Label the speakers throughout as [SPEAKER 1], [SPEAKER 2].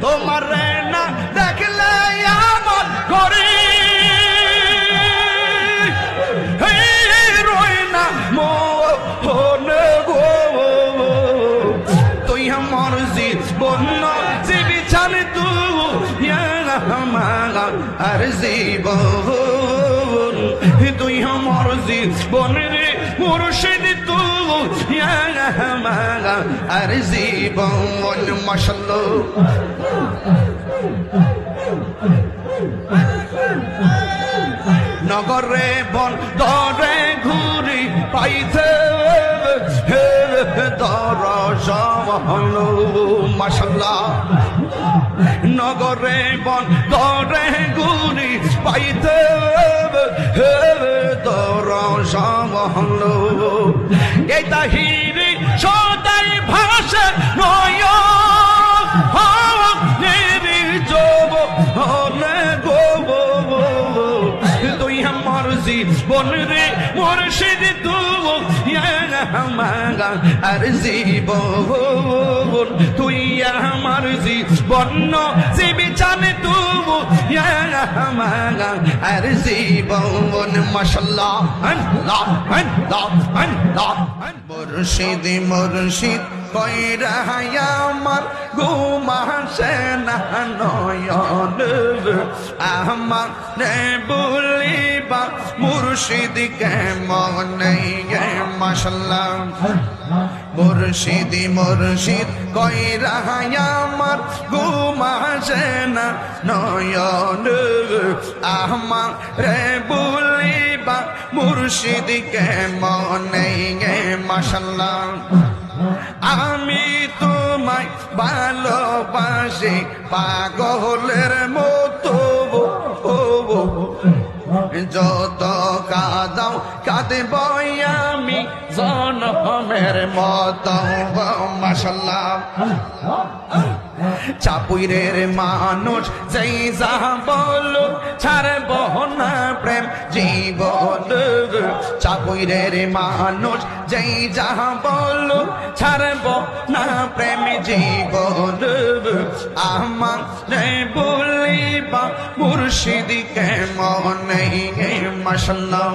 [SPEAKER 1] তোমার না দেখলে আমার ঘরে। রই না মোহনে গো। তুই আমার জীবন জীবি চান তু আমার আর জীবন। তুই আমার জীবন রে মুর্শিদ তু। আমার নগরে বন, দরে ঘুরি পাইতে দর হল মাসাল্লাহ নগরে বন, দরে ঘুরি পাইতে দর হল এই তাহিরি সদাই ভাষা নয় যব হলে গো তুই আমার জীবন রে মুর্শিদ আর তুই জীবি চানে তু আমার আর জীবন আল্লাহ মুর্শিদ মুর্শিদ কইরা আমার ঘুমাসে না নয়ন আমার রে বলিবা মুর্শিদ কে মনে মশাল্লাহ। মুর্শিদ মুর্শিদ কইরা আমার ঘুমাসে না নয়ন। আমার রে বলিবা, মুর্শিদ কে মনে মশাল্লাহ। আমি তোমায় ভালোবাসি, পাগলের মতো যত কাদাও কাঁদব আমি জনমের মত। মাসাল্লাহ চাপুইরের মানুষ যেই যা বল, ছাড়ব না প্রেম, জীবন চাপুইরের মানুষ যেই যা বল, ছাড়ব না প্রেম, জীবন আমার বলিবা মুর্শিদিকে মনে মশাল্লাহ।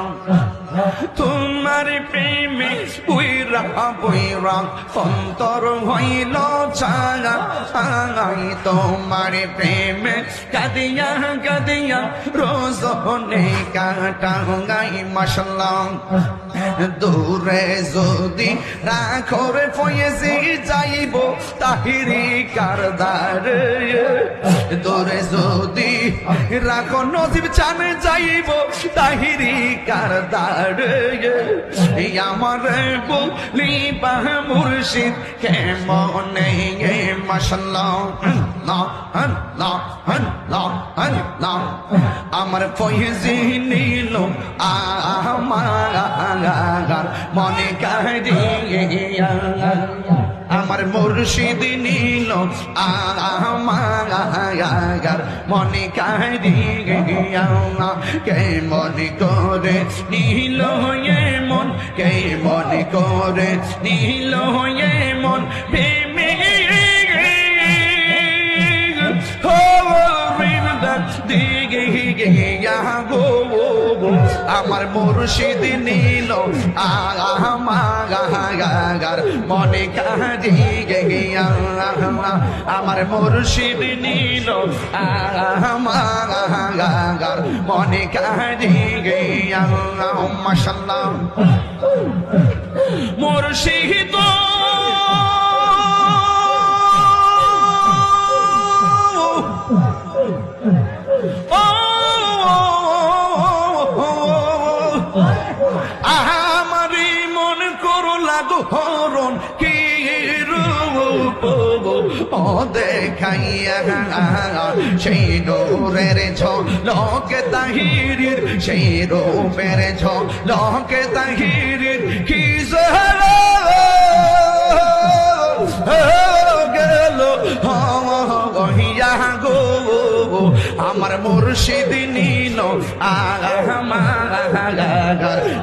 [SPEAKER 1] তোমার প্রেমে উইরা, বইরা, অন্তর হইল চাঙা আঙাই তোমার প্রেমে। কাদিয়া কাদিয়া, রোজ হনে কাটাঙ্গাই মশাল্লাহ দূরে যদি রাখরে ফয়েছি যাইব, তাহিরি কারদার। দূরে যদি রাখো নজিব চানে যাইব, তাহিরি কারদার। আমার মুর্শিদ কে মনে আমার ফয়েজি আমার মনে কাহিয়া আমার মুর্শিদ নীল, আমার মনে কাহিয়া কে মনে করে নীল হয়ে মন, কে মনে করে নীল হয়ে মন দিগে গো আমার মুর্শিদ নীল আমার মনে কাজি গিয়া আমার মুর্শিদ নীল মনে গিয়া মুর্শিদ ও দেখাইয়া সেই নূরের ছ লোকে তাহিরির সেই রূপের ছ লোকে তাহিরির কি গেল দিয়া গো আমার মুর্শিদ নীল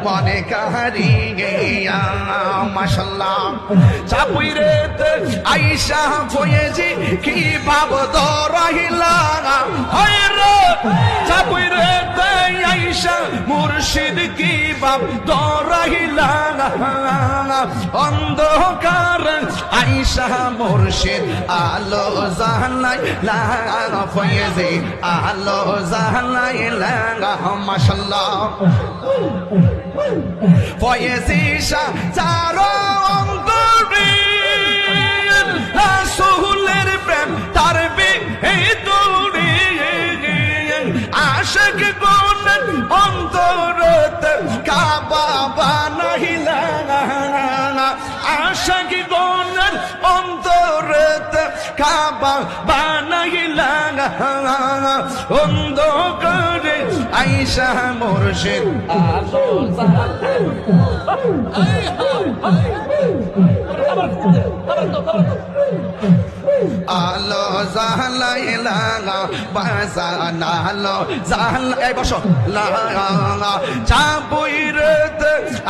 [SPEAKER 1] মনে কাহারি গেয়া মাসাল্লাহ চাপুইরে আইসা বয়েজি কি বাব দরাহিলা হয় রে চাপুইরে বাপ দরাহিলা। অন্ধকার আইসা মুর্শিদ, আলো জাহানাই লাগা ফয়েজে, আলো জাহানাই লাগা মাশাল্লাহ। ফয়েজে শাহ, চারো কাবা বানাইলা আশক গুণ অন্তরত কাবা বানাইলা অন্ধকারে আইসা মুর্শিদ আলো আলো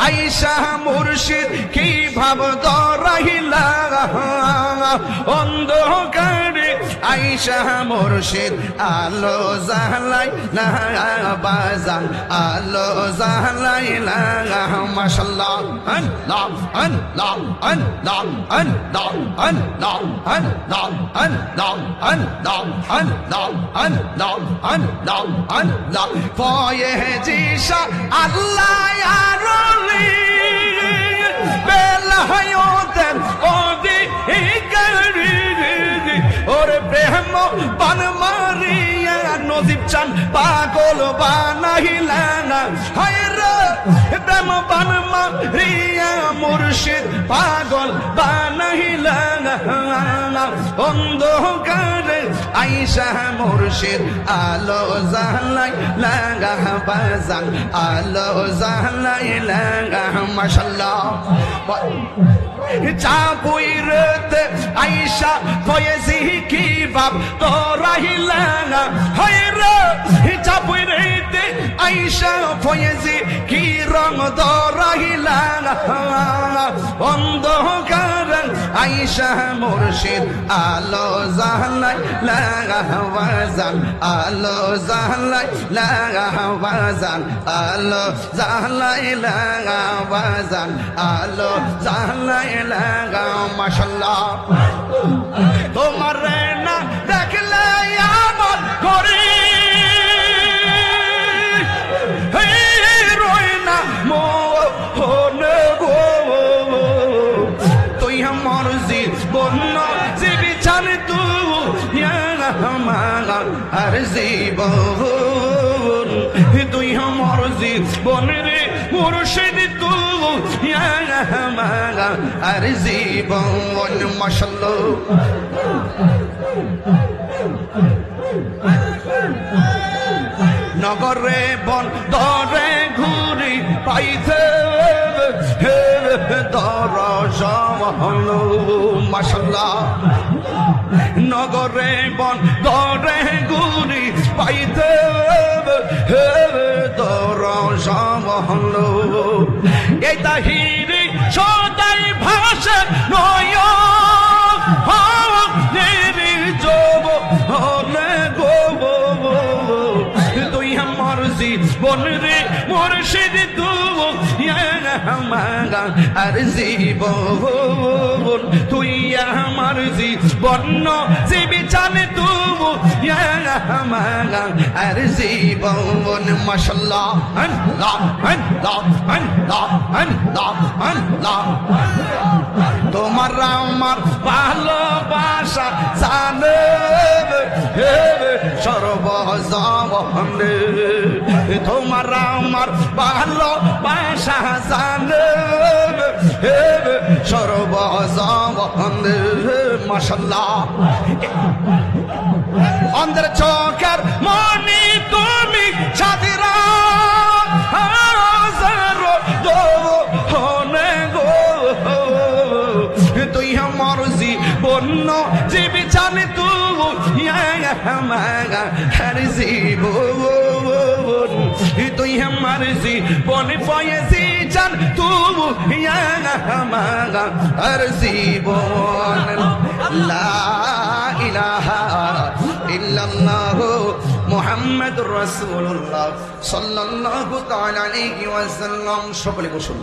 [SPEAKER 1] আইসা মুর্শিদ, কি ভাব দরাইলা অন্ধকারে আইসা মুর্শিদ, আলো জালাই লাগা বাজান। আলো জালাই লাগা মাশাল্লাহ। আন, লাম আন লাম আন লাম আন লাম আন, লাম। ফয়ে জিসা আল্লাহ আরলি বেলা হয়োতেন ওদি হিকারি ওরে প্রেম পান মারিয়া নজিব চান পাগল বানাইলেন হায় প্রেম বান মারিয়া মুর্শিদ পাগল অন্ধকারে আইসা মুর্শিদ আলো জালাই লাগা বাজান আলো জালাই লাগা আইসা ফয়েজি কি বাপ তোরাহিলা হায়রা চাপুইরতে আইসা ফয়েজি কি অন্ধকার আইসা মুর্শিদ, আলো জাহলাই লাগাওয়াজান আলো জাহলাই লাগাওয়াজান আলো জাহলাই লাগাওয়াজান আলো জাহলাই তোমার জীবন জীবি চান তু আমার আর জীবন। তুই আমার জীবন রে মুর্শিদ তু আমার আর জীবন। মশাল্লা নগরে বন, দরে ঘুরি পাইতে বন দরে ঘুরি পাইতে আমার আর জীবন তুই আমার জীবন জীবি চানে তু আমার আর জীবন আল্লাহ তোমার আমার ভালোবাসা জানে সর্বজবনে তোমার আমার ভালোবাসা জানে। মাসাল্লাহ অন্ধের চোখের মনি তুমি ছাদিরা তুই আমার জীবন জীবিচানি তুই আমার জীবন তুই আমার জীবন পয়েছি জান তু হর জীবন লা ইলাহা ইল্লাল্লাহ মুহাম্মাদুর রাসূলুল্লাহ। সাল্লাল্লাহু তাআলা আলাইহি ওয়াসাল্লাম। সকলে বসুন।